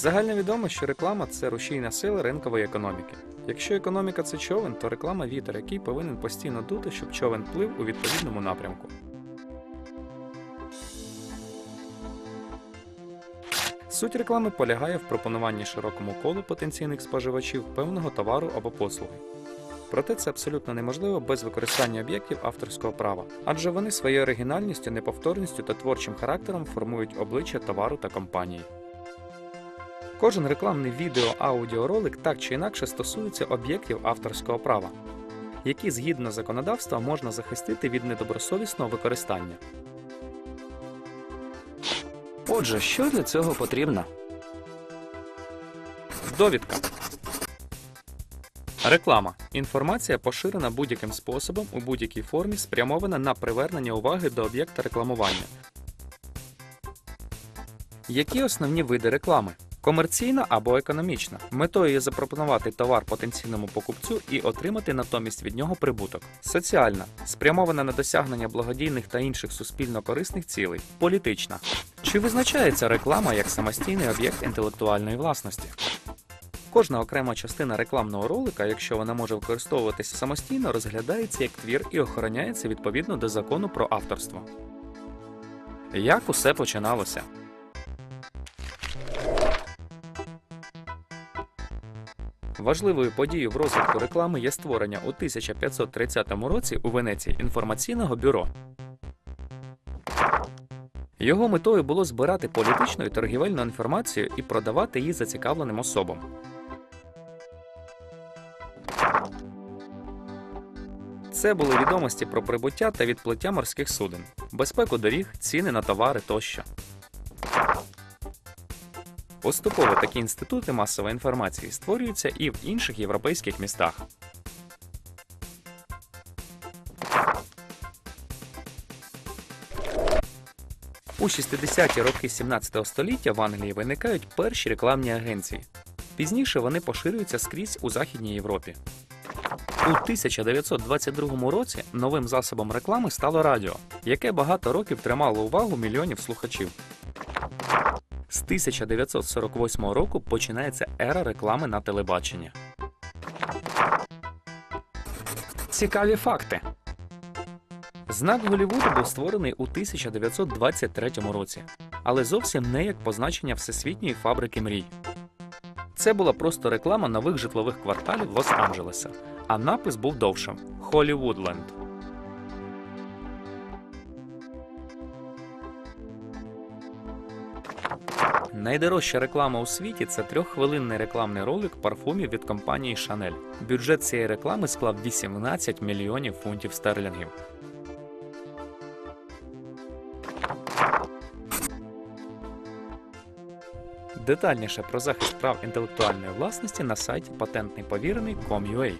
Загальновідомо, що реклама це рушійна сила ринкової економіки. Якщо економіка це човен, то реклама вітер, який повинен постійно дути, щоб човен плив у відповідному напрямку. Суть реклами полягає в пропонуванні широкому колу потенційних споживачів певного товару або послуги. Проте це абсолютно неможливо без використання об'єктів авторського права, адже вони своєю оригінальністю, неповторністю та творчим характером формують обличчя товару та компанії. Кожен рекламний відео аудіоролик так чи інакше стосується об'єктів авторського права, які згідно законодавства можна захистити від недобросовісного використання. Отже, що для цього потрібно? Довідка. Реклама. Інформація поширена будь-яким способом у будь-якій формі, спрямована на привернення уваги до об'єкта рекламування. Які основні види реклами? Комерційна або економічна. Метою є запропонувати товар потенційному покупцю і отримати натомість від нього прибуток. Соціальна спрямована на досягнення благодійних та інших суспільно корисних цілей. Політична. Чи визначається реклама як самостійний об'єкт інтелектуальної власності? Кожна окрема частина рекламного ролика, якщо вона може використовуватися самостійно, розглядається як твір і охороняється відповідно до закону про авторство. Як усе починалося? Важливою подією в розвитку реклами є створення у 1530 році у Венеції інформаційного бюро. Його метою було збирати політичну і торгівельну інформацію і продавати її зацікавленим особам. Це були відомості про прибуття та відплиття морських суден, безпеку доріг, ціни на товари тощо. Поступово такі інститути масової інформації створюються і в інших європейських містах. У 60-ті роки 17 століття в Англії виникають перші рекламні агенції. Пізніше вони поширюються скрізь у Західній Європі. У 1922 році новим засобом реклами стало радіо, яке багато років тримало увагу мільйонів слухачів. З 1948 року починається ера реклами на телебаченні. Цікаві факти. Знак Голлівуду був створений у 1923 році, але зовсім не як позначення Всесвітньої фабрики мрій. Це була просто реклама нових житлових кварталів Лос-Анджелеса, а напис був довшим Холлівудленд. Найдорожча реклама у світі це трьоххвилинний рекламний ролик парфумів від компанії Chanel. Бюджет цієї реклами склав 18 мільйонів фунтів стерлінгів. Детальніше про захист прав інтелектуальної власності на сайті патентний повірений.com.ua.